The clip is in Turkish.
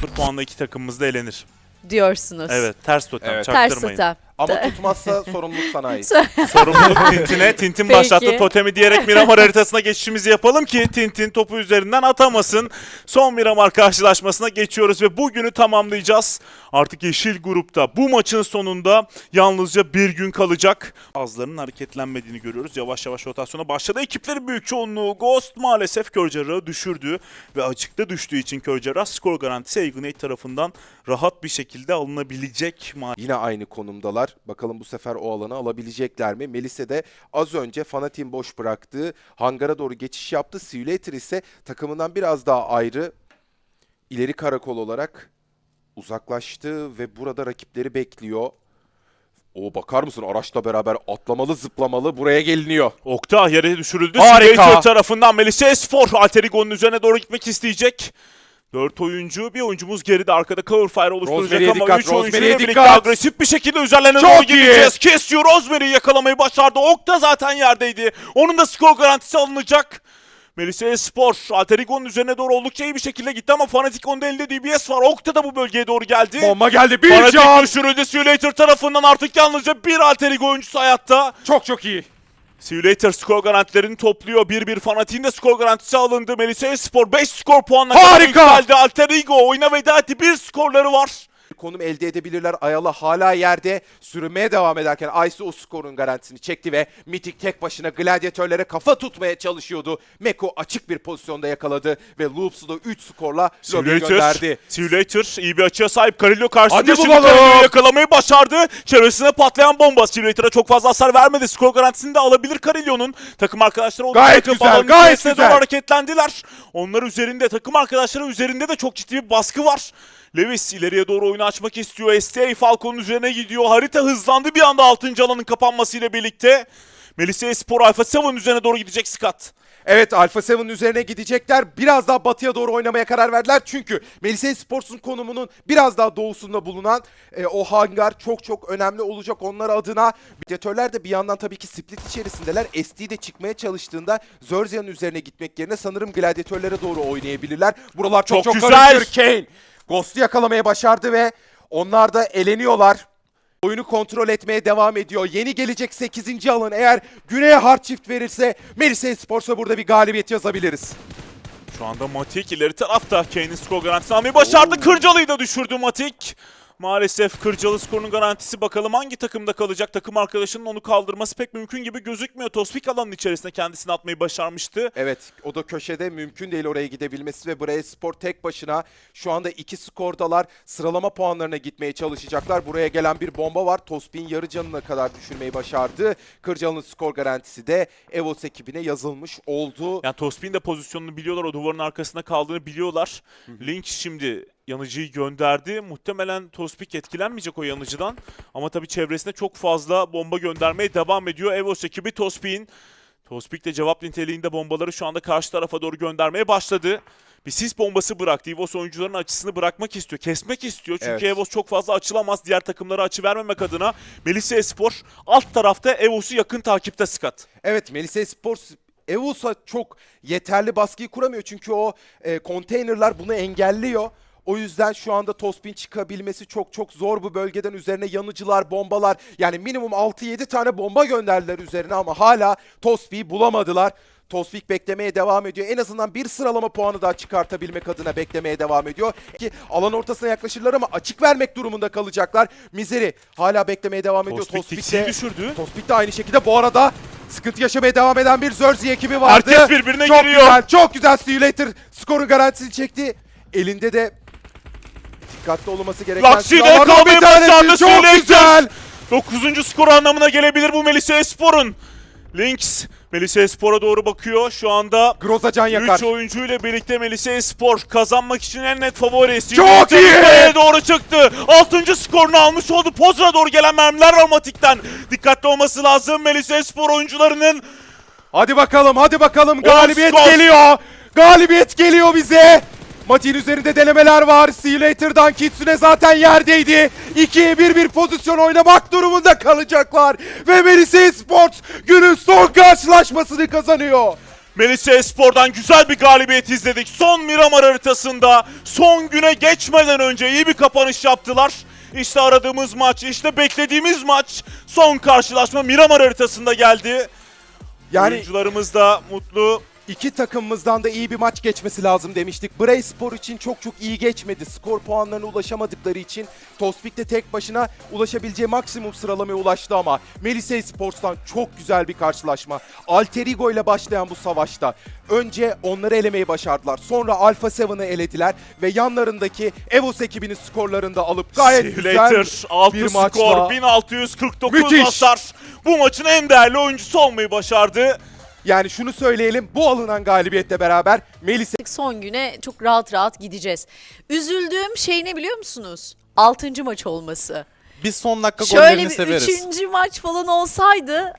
0 puanla iki takımımız da elenir. diyorsunuz. Evet ters totem Evet. Ters çaktırmayın. totem. Ama tutmazsa sorumluluk sana ait. Sorumluluk Tintin'e. Tintin Peki. başlattı totemi diyerek Miramar haritasına geçişimizi yapalım ki Tintin topu üzerinden atamasın. Son Miramar karşılaşmasına geçiyoruz ve bugünü tamamlayacağız. Artık Yeşil grupta bu maçın sonunda yalnızca bir gün kalacak. Azların hareketlenmediğini görüyoruz. Yavaş yavaş rotasyona başladı. Ekiplerin büyük çoğunluğu Ghost maalesef Körcerrah'ı düşürdü ve açıkta düştüğü için Körcerrah skor garantisi Ignite tarafından rahat bir şekilde alınabilecek Yine aynı konumdalar. Bakalım bu sefer o alanı alabilecekler mi? Melise de az önce Fanatik'in boş bıraktığı hangara doğru geçiş yaptı. Simulator ise takımından biraz daha ayrı ileri karakol olarak uzaklaştı ve burada rakipleri bekliyor. O bakar mısın araçla beraber atlamalı zıplamalı buraya geliniyor. Okta yere düşürüldü. Harika. Simulator tarafından Melisa Esfor Alterigo'nun üzerine doğru gitmek isteyecek. 4 oyuncu, bir oyuncumuz geride arkada cover fire oluşturacak ama dikkat, 3 oyuncuyla birlikte agresif bir şekilde üzerlerine Çok doğru gideceğiz. Kesiyor Rosemary'i yakalamayı başardı. Okta zaten yerdeydi. Onun da skor garantisi alınacak. Melisa Espor Alterigo'nun üzerine doğru oldukça iyi bir şekilde gitti ama Fnatic onun da elinde DBS var. Okta da bu bölgeye doğru geldi. Bomba geldi bir Fnatic can. düşürüldü. Simulator tarafından artık yalnızca bir Alterigo oyuncusu hayatta. Çok çok iyi. Simulator skor garantilerini topluyor. 1-1 fanatiğin de skor garantisi alındı. Melisa Espor 5 skor puanla Harika! yükseldi. Alter Ego oyuna veda etti. Bir skorları var. Konum elde edebilirler. Ayala hala yerde sürünmeye devam ederken Ice o skorun garantisini çekti ve Mythic tek başına gladyatörlere kafa tutmaya çalışıyordu. Meko açık bir pozisyonda yakaladı ve Loops'u da 3 skorla Simulator, gönderdi. Simulator iyi bir açıya sahip. Carillo karşısında şimdi! Carillo'yu yakalamayı başardı. Çevresine patlayan bomba. Simulator'a çok fazla hasar vermedi. Skor garantisini de alabilir Carillo'nun. Takım arkadaşları Gayet güzel, gayet güzel. hareketlendiler. Onlar üzerinde, takım arkadaşları üzerinde de çok ciddi bir baskı var. Lewis ileriye doğru oyunu açmak istiyor. STA Falcon'un üzerine gidiyor. Harita hızlandı bir anda 6. alanın kapanmasıyla birlikte. Melisa Espor Alpha 7 üzerine doğru gidecek Scott. Evet Alpha 7'ın üzerine gidecekler. Biraz daha batıya doğru oynamaya karar verdiler. Çünkü Melisa Sports'un konumunun biraz daha doğusunda bulunan e, o hangar çok çok önemli olacak onlar adına. Bidatörler de bir yandan tabii ki split içerisindeler. SD de çıkmaya çalıştığında Zerzia'nın üzerine gitmek yerine sanırım gladyatörlere doğru oynayabilirler. Buralar çok Çok çok, güzel. Kane Ghost'u yakalamaya başardı ve onlar da eleniyorlar. Oyunu kontrol etmeye devam ediyor. Yeni gelecek 8. alan eğer Güney'e hard çift verirse Melisa Sports'a burada bir galibiyet yazabiliriz. Şu anda Matik ileri tarafta Kane'in skor garantisini almayı başardı. Kırcalı'yı da düşürdü Matik. Maalesef Kırcalı skorunun garantisi bakalım hangi takımda kalacak. Takım arkadaşının onu kaldırması pek mümkün gibi gözükmüyor. Tospik alanın içerisine kendisini atmayı başarmıştı. Evet o da köşede mümkün değil oraya gidebilmesi ve buraya Spor tek başına şu anda iki skordalar sıralama puanlarına gitmeye çalışacaklar. Buraya gelen bir bomba var. Tospin yarı canına kadar düşürmeyi başardı. Kırcalı'nın skor garantisi de Evos ekibine yazılmış oldu. Yani Tospik'in de pozisyonunu biliyorlar. O duvarın arkasında kaldığını biliyorlar. Link şimdi yanıcıyı gönderdi. Muhtemelen Tospik etkilenmeyecek o yanıcıdan. Ama tabii çevresine çok fazla bomba göndermeye devam ediyor. Evos ekibi Tospik'in. Tospik de cevap niteliğinde bombaları şu anda karşı tarafa doğru göndermeye başladı. Bir sis bombası bıraktı. Evos oyuncuların açısını bırakmak istiyor. Kesmek istiyor. Çünkü Evet. Evos çok fazla açılamaz. Diğer takımlara açı vermemek adına. Melisa Espor alt tarafta Evos'u yakın takipte Scott. Evet Melisa Sports Evos'a çok yeterli baskıyı kuramıyor. Çünkü o e, konteynerlar bunu engelliyor. O yüzden şu anda Tospin çıkabilmesi çok çok zor bu bölgeden üzerine yanıcılar, bombalar yani minimum 6-7 tane bomba gönderdiler üzerine ama hala Tospik'i bulamadılar. Tospik beklemeye devam ediyor. En azından bir sıralama puanı daha çıkartabilmek adına beklemeye devam ediyor. Ki alan ortasına yaklaşırlar ama açık vermek durumunda kalacaklar. Mizeri hala beklemeye devam ediyor. Tospik Tixi'yi de düşürdü. Tospik de aynı şekilde bu arada sıkıntı yaşamaya devam eden bir Zerzi ekibi vardı. Herkes birbirine çok giriyor. Güzel, çok güzel Simulator skorun garantisini çekti. Elinde de dikkatli olması gereken Laksi'yi de silahlardan bir tanesi. başardı Çok güzel. 9. skor anlamına gelebilir bu Melisa Espor'un. Lynx Melisa Espor'a doğru bakıyor. Şu anda Groza can yakar. 3 oyuncuyla birlikte Melisa Espor kazanmak için en net favorisi. Çok iyi! doğru çıktı. 6. skorunu almış oldu. Pozra doğru gelen mermiler Romatik'ten. Dikkatli olması lazım Melisa Espor oyuncularının. Hadi bakalım hadi bakalım galibiyet geliyor. Galibiyet geliyor bize. Matin üzerinde denemeler var. Simulator'dan Kitsune zaten yerdeydi. 2'ye 1 bir pozisyon oynamak durumunda kalacaklar. Ve Melisa Sports günün son karşılaşmasını kazanıyor. Melisa Espor'dan güzel bir galibiyet izledik. Son Miramar haritasında son güne geçmeden önce iyi bir kapanış yaptılar. İşte aradığımız maç, işte beklediğimiz maç. Son karşılaşma Miramar haritasında geldi. Yani Oyuncularımız da mutlu. İki takımımızdan da iyi bir maç geçmesi lazım demiştik. Bray Spor için çok çok iyi geçmedi. Skor puanlarına ulaşamadıkları için Tospik de tek başına ulaşabileceği maksimum sıralamaya ulaştı ama Melisa Sports'tan çok güzel bir karşılaşma. Alterigo ile başlayan bu savaşta önce onları elemeyi başardılar. Sonra Alpha 7'ı elediler ve yanlarındaki Evos ekibinin skorlarını da alıp gayet güzel Simulator 6 bir skor maçla 1649 Müthiş. hasar. Bu maçın en değerli oyuncusu olmayı başardı. Yani şunu söyleyelim bu alınan galibiyetle beraber Melisa son güne çok rahat rahat gideceğiz. Üzüldüğüm şey ne biliyor musunuz? Altıncı maç olması. Biz son dakika Şöyle gollerini bir severiz. üçüncü maç falan olsaydı